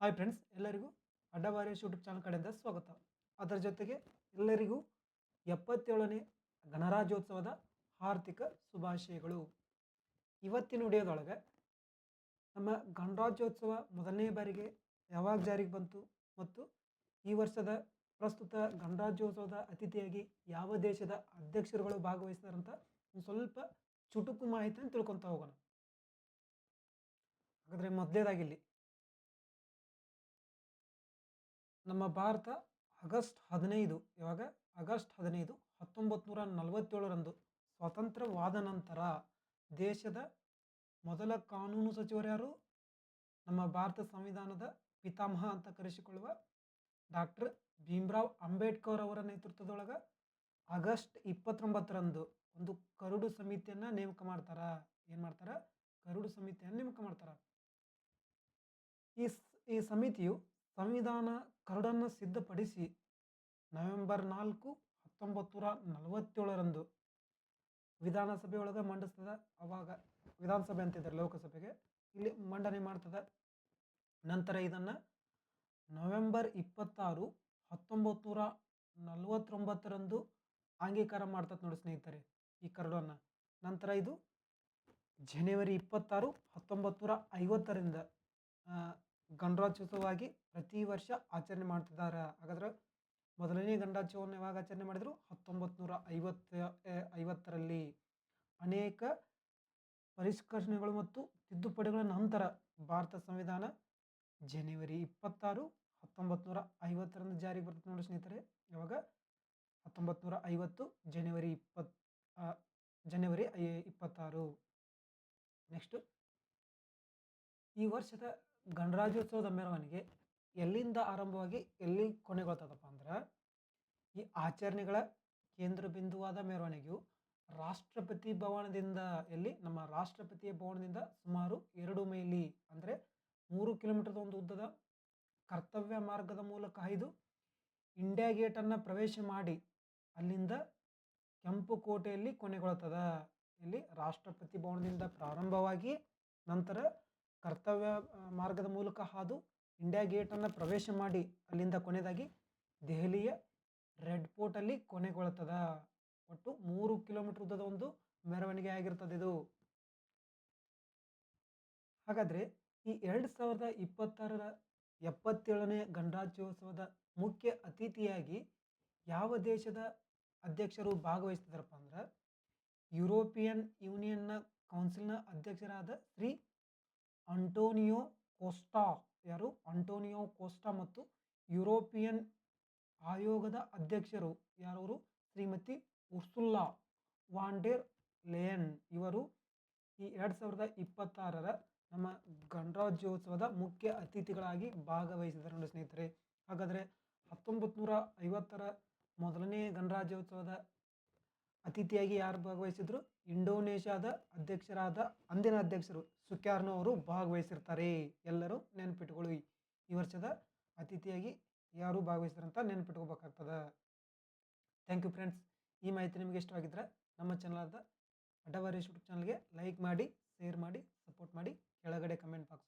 Hi friends ಎಲ್ಲರಿಗೂ ಅಡ್ಡವಾರೇಶ್ YouTube channel ಕಡೆಯಿಂದ ಸ್ವಾಗತ. ಅದರ ಜೊತೆಗೆ ಎಲ್ಲರಿಗೂ ಎಪ್ಪತ್ತೇಳನೇ ಗಣರಾಜ್ಯೋತ್ಸವದ ಆರ್ಥಿಕ ಶುಭಾಶಯಗಳು. ಇವತ್ತಿನ ವಿಡಿಯೋದೊಳಗೆ ನಮ್ಮ ಗಣರಾಜ್ಯೋತ್ಸವ ಮೊದಲನೇ ಬಾರಿಗೆ ಯಾವಾಗ ಜಾರಿಗೆ ಬಂತು ಮತ್ತು ಈ ವರ್ಷದ ಪ್ರಸ್ತುತ ಗಣರಾಜ್ಯೋತ್ಸವದ ಅತಿಥಿಯಾಗಿ ಯಾವ ದೇಶದ ಅಧ್ಯಕ್ಷರುಗಳು ಭಾಗವಹಿಸಿದಾರಂತ ಒಂದು ಸ್ವಲ್ಪ ಚುಟುಕು ಮಾಹಿತಿಯನ್ನು ತಿಳ್ಕೊತಾ ಹೋಗೋಣ. ಹಾಗಾದರೆ ಮೊದಲೇದಾಗಿಲ್ಲಿ ನಮ್ಮ ಭಾರತ ಆಗಸ್ಟ್ ಹದಿನೈದು, ಇವಾಗ ಆಗಸ್ಟ್ ಹದಿನೈದು ಹತ್ತೊಂಬತ್ತು ನೂರ ನಲವತ್ತೇಳರಂದು ಸ್ವಾತಂತ್ರ್ಯವಾದ ನಂತರ ದೇಶದ ಮೊದಲ ಕಾನೂನು ಸಚಿವರು ಯಾರು? ನಮ್ಮ ಭಾರತ ಸಂವಿಧಾನದ ಪಿತಾಮಹ ಅಂತ ಕರೆಸಿಕೊಳ್ಳುವ ಡಾಕ್ಟರ್ ಭೀಮ್ರಾವ್ ಅಂಬೇಡ್ಕರ್ ಅವರ ನೇತೃತ್ವದೊಳಗೆ ಆಗಸ್ಟ್ ಇಪ್ಪತ್ತೊಂಬತ್ತರಂದು ಒಂದು ಕರಡು ಸಮಿತಿಯನ್ನು ನೇಮಕ ಮಾಡ್ತಾರ? ಏನು ಮಾಡ್ತಾರ? ಕರಡು ಸಮಿತಿಯನ್ನು ನೇಮಕ ಮಾಡ್ತಾರ? ಈ ಈ ಸಮಿತಿಯು ಸಂವಿಧಾನ ಕರಡನ್ನು ಸಿದ್ಧಪಡಿಸಿ ನವೆಂಬರ್ ನಾಲ್ಕು ಹತ್ತೊಂಬತ್ತು ನೂರ ನಲವತ್ತೇಳರಂದು ವಿಧಾನಸಭೆ ಒಳಗೆ ಮಂಡಿಸ್ತದ. ಅವಾಗ ವಿಧಾನಸಭೆ ಅಂತಿದ್ದಾರೆ ಲೋಕಸಭೆಗೆ. ಇಲ್ಲಿ ಮಂಡನೆ ಮಾಡ್ತದೆ. ನಂತರ ಇದನ್ನು ನವೆಂಬರ್ ಇಪ್ಪತ್ತಾರು ಹತ್ತೊಂಬತ್ತು ನೂರ ನಲವತ್ತೊಂಬತ್ತರಂದು ಅಂಗೀಕಾರ ಮಾಡ್ತದೆ ನೋಡಿ ಸ್ನೇಹಿತರೆ ಈ ಕರಡನ್ನು. ನಂತರ ಇದು ಜನವರಿ ಇಪ್ಪತ್ತಾರು ಹತ್ತೊಂಬತ್ತು ನೂರ ಐವತ್ತರಿಂದ ಗಣರಾಜ್ಯೋತ್ಸವವಾಗಿ ಪ್ರತಿ ವರ್ಷ ಆಚರಣೆ ಮಾಡ್ತಿದ್ದಾರೆ. ಹಾಗಾದ್ರೆ ಮೊದಲನೇ ಗಣರಾಜ್ಯೋತ್ಸವವನ್ನು ಯಾವಾಗ ಆಚರಣೆ ಮಾಡಿದರು? ಹತ್ತೊಂಬತ್ತು ನೂರ ಐವತ್ತ ಐವತ್ತರಲ್ಲಿ ಅನೇಕ ಪರಿಷ್ಕರಣೆಗಳು ಮತ್ತು ತಿದ್ದುಪಡಿಗಳ ನಂತರ ಭಾರತ ಸಂವಿಧಾನ ಜನವರಿ ಇಪ್ಪತ್ತಾರು ಹತ್ತೊಂಬತ್ತು ನೂರ ಐವತ್ತರಂದು ಜಾರಿಗೆ ಬರ್ತದೆ ನೋಡಿ ಸ್ನೇಹಿತರೆ. ಯಾವಾಗ? ಹತ್ತೊಂಬತ್ತು ನೂರ ಐವತ್ತು ಜನವರಿ ಇಪ್ಪತ್ ಜನವರಿ ಐ ಇಪ್ಪತ್ತಾರು. ನೆಕ್ಸ್ಟು. ಈ ವರ್ಷದ ಗಣರಾಜ್ಯೋತ್ಸವದ ಮೆರವಣಿಗೆ ಎಲ್ಲಿಂದ ಆರಂಭವಾಗಿ ಎಲ್ಲಿ ಕೊನೆಗೊಳ್ತದಪ್ಪ ಅಂದ್ರೆ, ಈ ಆಚರಣೆಗಳ ಕೇಂದ್ರ ಬಿಂದುವಾದ ಮೆರವಣಿಗೆಯು ರಾಷ್ಟ್ರಪತಿ ಭವನದಿಂದ ಎಲ್ಲಿ ನಮ್ಮ ರಾಷ್ಟ್ರಪತಿಯ ಭವನದಿಂದ ಸುಮಾರು ಎರಡು ಮೈಲಿ ಅಂದರೆ ಮೂರು ಕಿಲೋಮೀಟರ್ದ ಒಂದು ಉದ್ದದ ಕರ್ತವ್ಯ ಮಾರ್ಗದ ಮೂಲಕ ಹಾಯ್ದು ಇಂಡಿಯಾ ಗೇಟನ್ನು ಪ್ರವೇಶ ಮಾಡಿ ಅಲ್ಲಿಂದ ಕೆಂಪು ಕೋಟೆಯಲ್ಲಿ ಕೊನೆಗೊಳ್ತದ. ಇಲ್ಲಿ ರಾಷ್ಟ್ರಪತಿ ಭವನದಿಂದ ಪ್ರಾರಂಭವಾಗಿ ನಂತರ ಕರ್ತವ್ಯ ಮಾರ್ಗದ ಮೂಲಕ ಹಾದು ಇಂಡಿಯಾ ಗೇಟನ್ನು ಪ್ರವೇಶ ಮಾಡಿ ಅಲ್ಲಿಂದ ಕೊನೆಯದಾಗಿ ದೆಹಲಿಯ ರೆಡ್ ಫೋರ್ಟಲ್ಲಿ ಕೊನೆಗೊಳ್ತದ. ಒಟ್ಟು ಮೂರು ಕಿಲೋಮೀಟರ್ ಉದ್ದದ ಒಂದು ಮೆರವಣಿಗೆ ಆಗಿರ್ತದೆ ಇದು. ಹಾಗಾದರೆ ಈ ಎರಡು ಸಾವಿರದ ಇಪ್ಪತ್ತಾರರ ಎಪ್ಪತ್ತೇಳನೇ ಗಣರಾಜ್ಯೋತ್ಸವದ ಮುಖ್ಯ ಅತಿಥಿಯಾಗಿ ಯಾವ ದೇಶದ ಅಧ್ಯಕ್ಷರು ಭಾಗವಹಿಸ್ತಿದಾರಪ್ಪ ಅಂದ್ರೆ ಯುರೋಪಿಯನ್ ಯೂನಿಯನ್ನ ಕೌನ್ಸಿಲ್ನ ಅಧ್ಯಕ್ಷರಾದ ಶ್ರೀ ಅಂಟೋನಿಯೋ ಕೋಸ್ಟಾ ಯಾರು? ಅಂಟೋನಿಯೋ ಕೋಸ್ಟಾ ಮತ್ತು ಯುರೋಪಿಯನ್ ಆಯೋಗದ ಅಧ್ಯಕ್ಷರು ಯಾರವರು? ಶ್ರೀಮತಿ ಉರ್ಸುಲ್ಲಾ ವಾಂಡೇರ್ ಲೇಯನ್ ಇವರು ಈ ಎರಡು ಸಾವಿರದ ಇಪ್ಪತ್ತಾರರ ನಮ್ಮ ಗಣರಾಜ್ಯೋತ್ಸವದ ಮುಖ್ಯ ಅತಿಥಿಗಳಾಗಿ ಭಾಗವಹಿಸಿದರು ನೋಡಿ ಸ್ನೇಹಿತರೆ. ಹಾಗಾದರೆ ಹತ್ತೊಂಬತ್ತು ನೂರ ಐವತ್ತರ ಮೊದಲನೇ ಗಣರಾಜ್ಯೋತ್ಸವದ ಅತಿಥಿಯಾಗಿ ಯಾರು ಭಾಗವಹಿಸಿದ್ರು? ಇಂಡೋನೇಷ್ಯಾದ ಅಧ್ಯಕ್ಷರಾದ, ಅಂದಿನ ಅಧ್ಯಕ್ಷರು ಸುಕ್ಯಾರ್ನೋ ಅವರು ಭಾಗವಹಿಸಿರ್ತಾರೆ. ಎಲ್ಲರೂ ನೆನಪಿಟ್ಕೊಳ್ಳಿ. ಈ ವರ್ಷದ ಅತಿಥಿಯಾಗಿ ಯಾರು ಭಾಗವಹಿಸ್ತಾರಂತ ನೆನಪಿಟ್ಕೋಬೇಕಾಗ್ತದೆ. ಥ್ಯಾಂಕ್ ಯು ಫ್ರೆಂಡ್ಸ್ ಈ ಮಾಹಿತಿ ನಿಮಗೆ ಇಷ್ಟವಾಗಿದ್ದರೆ ನಮ್ಮ ಚಾನಲಾದ ಆದ ಯೂಟ್ಯೂಬ್ ಚಾನಲ್ಗೆ ಲೈಕ್ ಮಾಡಿ ಶೇರ್ ಮಾಡಿ ಸಪೋರ್ಟ್ ಮಾಡಿ, ಕೆಳಗಡೆ ಕಮೆಂಟ್ ಬಾಕ್ಸ್